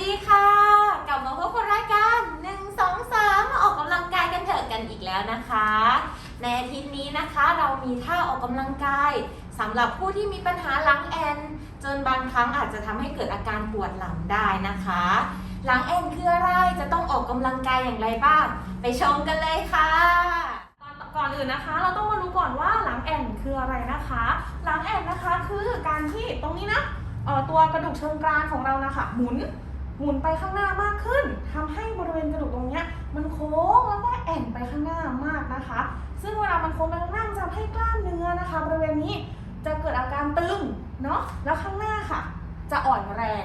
ดีค่ะ กลับมาพบกับรายการ1 2 3มาออกกำลังกายกันเถอะกันอีกแล้วนะคะ ในอาทิตย์นี้นะคะเรามีท่าออกกำลังกายสำหรับผู้ที่มีปัญหาหลังแอน จนบางครั้งอาจจะทำให้เกิดอาการปวดหลังได้นะคะ หลังแอนคืออะไรจะต้องออกกำลังกายอย่างไรบ้าง ไปชมกันเลยค่ะก่อนอื่นนะคะ เราต้องมารู้ก่อนว่าหลังแอนคืออะไรนะคะ หลังแอนนะคะคือการที่ตรงนี้นะตัวกระดูกเชิงกรานของเรานะคะหมุน หมุนไปข้างหน้ามากขึ้นทำให้บริเวณกระดูกตรงนี้มันโค้งแล้วก็แอนไปข้างหน้ามากนะคะ ซึ่งเวลามันโค้งไปข้างหน้าจะทำให้กล้ามเนื้อนะคะ บริเวณนี้จะเกิดอาการตึงเนาะแล้วข้างหน้าค่ะ จะอ่อนแรง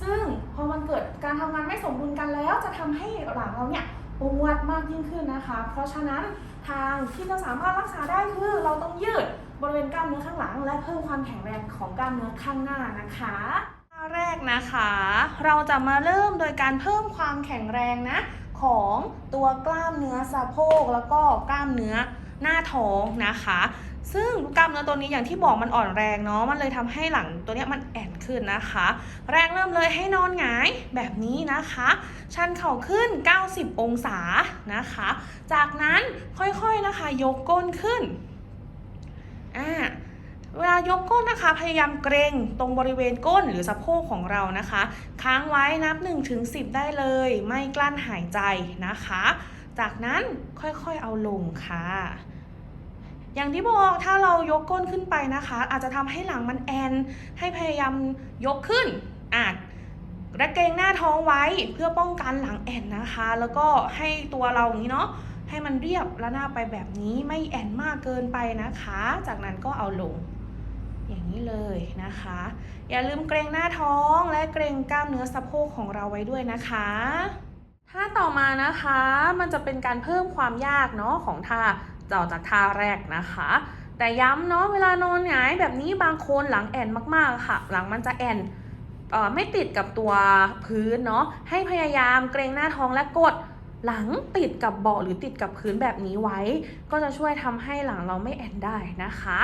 ซึ่งพอมันเกิดการทำงานไม่สมดุลกันแล้ว จะทำให้หลังเราเนี่ยปวดมากยิ่งขึ้นนะคะ เพราะฉะนั้นทางที่จะสามารถรักษาได้คือเราต้องยืดบริเวณกล้ามเนื้อข้างหลัง และเพิ่มความแข็งแรงของกล้ามเนื้อข้างหน้านะคะ แรกนะคะ เราจะมาเริ่มโดยการเพิ่มความแข็งแรงนะ ของตัวกล้ามเนื้อสะโพกแล้วก็กล้ามเนื้อหน้าท้องนะคะ ซึ่งกล้ามเนื้อตัวนี้อย่างที่บอกมันอ่อนแรงเนาะมันเลยทำให้หลังตัวนี้มันแอนขึ้นนะคะ แรกเริ่มเลยให้นอนหงายแบบนี้นะคะ ชันเข่าขึ้น 90 องศานะคะ จากนั้นค่อยๆนะคะ ยกก้นขึ้นอ่า เวลายกก้นนะคะ พยายามเกรงตรงบริเวณก้นหรือสะโพกของเรานะคะ ค้างไว้นับ1ถึง10ได้เลย ไม่กลั้นหายใจนะคะ จากนั้นค่อยๆเอาลงค่ะอย่างที่บอกถ้าเรายกก้นขึ้นไปนะคะ อาจจะทำให้หลังมันแอน ให้พยายามยกขึ้นอะและเกรงหน้าท้องไว้เพื่อป้องกันหลังแอนนะคะ แล้วก็ให้ตัวเราอย่างนี้เนาะให้มันเรียบและหน้าไปแบบนี้ไม่แอนมากเกินไปนะคะ จากนั้นก็เอาลง อย่างนี้เลยนะคะ อย่าลืมเกรงหน้าท้องและเกรงกล้ามเนื้อสะโพกของเราไว้ด้วยนะคะท่าต่อมานะคะมันจะเป็นการเพิ่มความยากเนาะของท่าต่อจากท่าแรกนะคะ แต่ย้ำเนาะเวลานอนหงายแบบนี้บางคนหลังแอนมากๆค่ะ หลังมันจะแอนไม่ติดกับตัวพื้นเนาะให้พยายามเกรงหน้าท้องและกดหลังติดกับเบาะหรือติดกับพื้นแบบนี้ไว้ ก็จะช่วยทำให้หลังเราไม่แอนได้นะคะ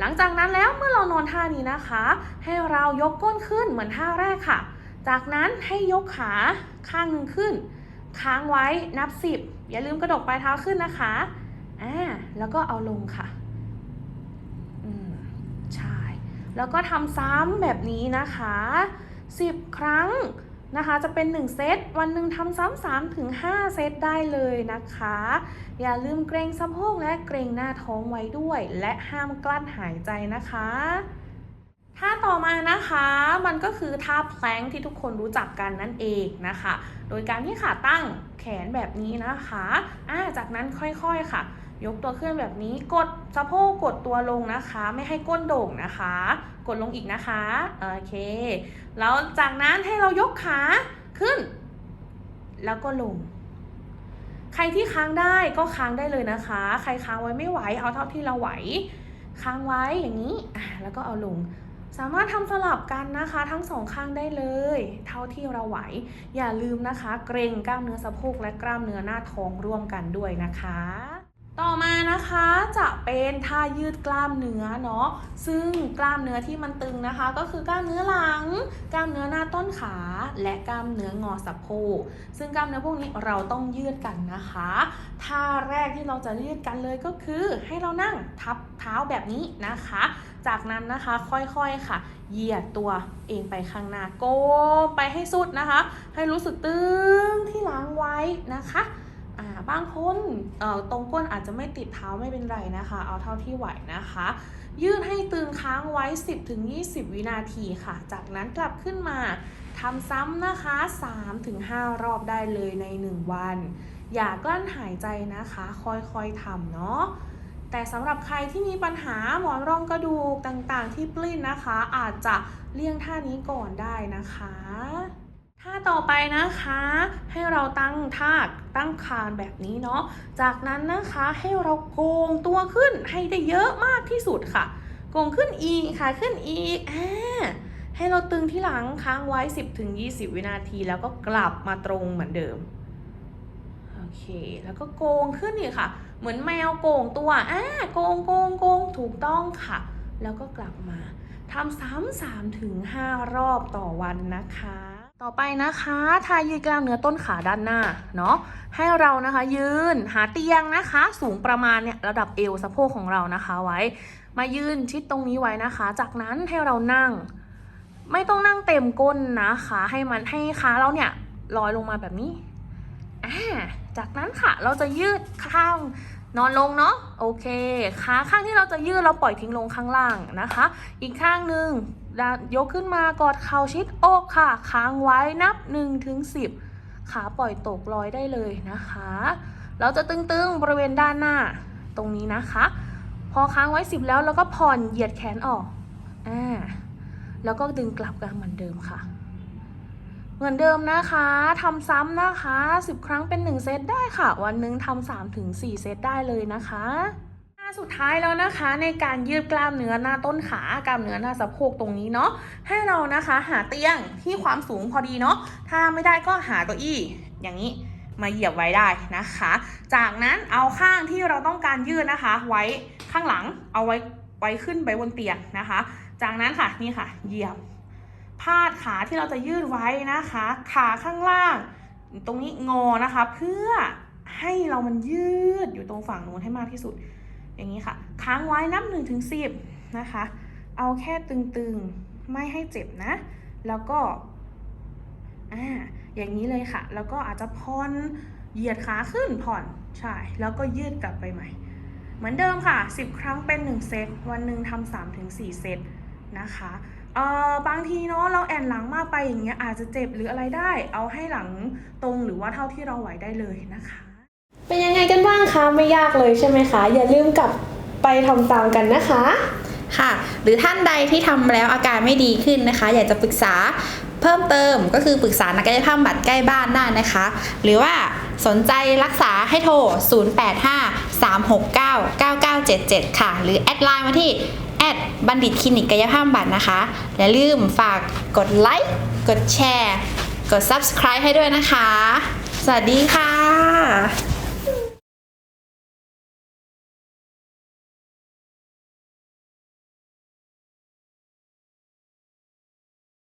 หลังจากนั้นแล้วเมื่อเรานอนท่านี้นะคะ ให้เรายกก้นขึ้นเหมือนท่าแรกค่ะ จากนั้นให้ยกขาข้างหนึ่งขึ้น ค้างไว้นับ 10 อย่าลืมกระดกปลายเท้าขึ้นนะคะอ่าแล้วก็เอาลงค่ะอืมใช่ แล้วก็ทำซ้ำแบบนี้นะคะ 10 ครั้ง นะคะ จะเป็น 1 เซต วันหนึ่งทำซ้ำ3ถึง5เซตได้เลยนะคะ อย่าลืมเกรงสะโพกและเกรงหน้าท้องไว้ด้วย และห้ามกลั้นหายใจนะคะท่าต่อมานะคะมันก็คือท่าแพลงที่ทุกคนรู้จักกันนั่นเองนะคะ โดยการที่ขาตั้งแขนแบบนี้นะคะอ่าจากนั้นค่อยๆค่ะ ยกตัวขึ้นแบบนี้กดสะโพกกดตัวลงนะคะ ไม่ให้ก้นโด่งนะคะ กดลงอีกนะคะโอเคแล้วจากนั้นให้เรายกขาขึ้น แล้วก็ลง ใครที่ค้างได้ก็ค้างได้เลยนะคะ ใครค้างไว้ไม่ไหวเอาเท่าที่เราไหว ค้างไว้อย่างนี้แล้วก็เอาลงสามารถทำสลับกันนะคะทั้งสองข้างได้เลย เท่าที่เราไหว อย่าลืมนะคะ เกรงกล้ามเนื้อสะโพกและกล้ามเนื้อหน้าท้องร่วมกันด้วยนะคะ ต่อมานะคะจะเป็นท่ายืดกล้ามเนื้อเนาะซึ่งกล้ามเนื้อที่มันตึงนะคะ ก็คือกล้ามเนื้อหลัง กล้ามเนื้อหน้าต้นขา และกล้ามเนื้องอสะโพกซึ่งกล้ามเนื้อพวกนี้เราต้องยืดกันนะคะท่าแรกที่เราจะยืดกันเลยก็คือ ให้เรานั่งทับเท้าแบบนี้นะคะ จากนั้นนะคะค่อยๆค่ะ เหยียดตัวเองไปข้างหน้าโก้ไปให้สุดนะคะ ให้รู้สึกตึงที่หลังไว้นะคะ บางคนเอ่อตรงก้นอาจจะไม่ติดเท้าไม่เป็นไรนะคะ เอาเท่าที่ไหวนะคะ ยืดให้ตึงค้างไว้ 10-20 วินาทีค่ะ จากนั้นกลับขึ้นมาทำซ้ำนะคะ 3-5 รอบได้เลยใน 1 วัน อย่ากลั้นหายใจนะคะ ค่อยๆทำเนาะแต่สำหรับใครที่มีปัญหาหมอนรองกระดูกต่างๆ ที่ปลิ้นนะคะ อาจจะเลี่ยงท่านี้ก่อนได้นะคะ ท่าต่อไปนะคะ ให้เราตั้งท่า ตั้งคานแบบนี้เนาะ จากนั้นนะคะให้เราโกงตัวขึ้นให้ได้เยอะมากที่สุดค่ะ โกงขึ้นอีกค่ะขึ้นอีกอ่าให้เราตึงที่หลังค้างไว้ 10-20 วินาที แล้วก็กลับมาตรงเหมือนเดิมโอเค แล้วก็โกงขึ้นอีกค่ะ เหมือนแมวโกงตัวอ่าโกงโกงโกงถูกต้องค่ะ แล้วก็กลับมาทำซ้ำสามถึงห้ารอบต่อวันนะคะ ต่อไปนะคะทายืดกล้ามเนื้อต้นขาด้านหน้าเนาะให้เรานะคะยืนหาเตียงนะคะ สูงประมาณเนี่ยระดับเอวสะโพกของเรานะคะไว้ มายืนชิดตรงนี้ไว้นะคะ จากนั้นให้เรานั่ง ไม่ต้องนั่งเต็มก้นนะคะให้มันให้ขาเราเนี่ยลอยลงมาแบบนี้อ่าจากนั้นค่ะเราจะยืดข้างนอนลงเนาะโอเคขาข้างที่เราจะยืดเราปล่อยทิ้งลงข้างล่างนะคะ อีกข้างหนึ่ง ยกขึ้นมากอดเข่าชิดอกค่ะ ค้างไว้นับ1ถึง10 ขาปล่อยตกลอยได้เลยนะคะ เราจะตึงๆบริเวณด้านหน้าตรงนี้นะคะ พอค้างไว้ 10 แล้วเราก็ผ่อนเหยียดแขนออกอ่าแล้วก็ดึงกลับกันเหมือนเดิมค่ะ เหมือนเดิมนะคะทำซ้ำนะคะ 10 ครั้งเป็น 1 เซตได้ค่ะ วันหนึ่งทำ3ถึง4เซตได้เลยนะคะ สุดท้ายแล้วนะคะในการยืดกล้ามเนื้อหน้าต้นขากล้ามเนื้อหน้าสะโพกตรงนี้เนาะให้เรานะคะหาเตียงที่ความสูงพอดีเนาะถ้าไม่ได้ก็หาเก้าอี้อย่างนี้มาเหยียบไว้ได้นะคะ จากนั้นเอาข้างที่เราต้องการยืดนะคะ ไว้ข้างหลังเอาไว้ไว้ขึ้นไปบนเตียงนะคะ จากนั้นค่ะนี่ค่ะเหยียบพาดขาที่เราจะยืดไว้นะคะ ขาข้างล่าง ตรงนี้งอนะคะ เพื่อให้เรามันยืดอยู่ตรงฝั่งนู้นให้มากที่สุด อย่างนี้ค่ะ ค้างไว้นับ1นถึงสินะคะ เอาแค่ตึงๆ ไม่ให้เจ็บนะ แล้วก็อ่าอย่างนี้เลยค่ะ แล้วก็อาจจะผ่อนเหยียดขาขึ้นผ่อน ใช่ แล้วก็ยืดกลับไปใหม่ เหมือนเดิมค่ะ 10 ครั้งเป็น 1 เซต วันหนึ่งทำ3ถึง4เซตนะคะเออบางทีเนาะเราแอนหลังมากไปอย่างเงี้ยอาจจะเจ็บหรืออะไรได้ เอาให้หลังตรงหรือว่าเท่าที่เราไหวได้เลยนะคะ เป็นยังไงกันบ้างคะไม่ยากเลยใช่ไหมคะ อย่าลืมกลับไปทำตามกันนะคะ ค่ะ หรือท่านใดที่ทำแล้วอาการไม่ดีขึ้นนะคะ อยากจะปรึกษาเพิ่มเติมก็คือปรึกษานักกายภาพบำบัดใกล้บ้านได้นะคะ หรือว่าสนใจรักษาให้โทร 0853699977 ค่ะ หรือแอดไลน์มาที่แอดบัณฑิตคลินิกกายภาพบำบัดนะคะ อย่าลืมฝากกดไลค์กดแชร์ กด subscribe ให้ด้วยนะคะ สวัสดีค่ะ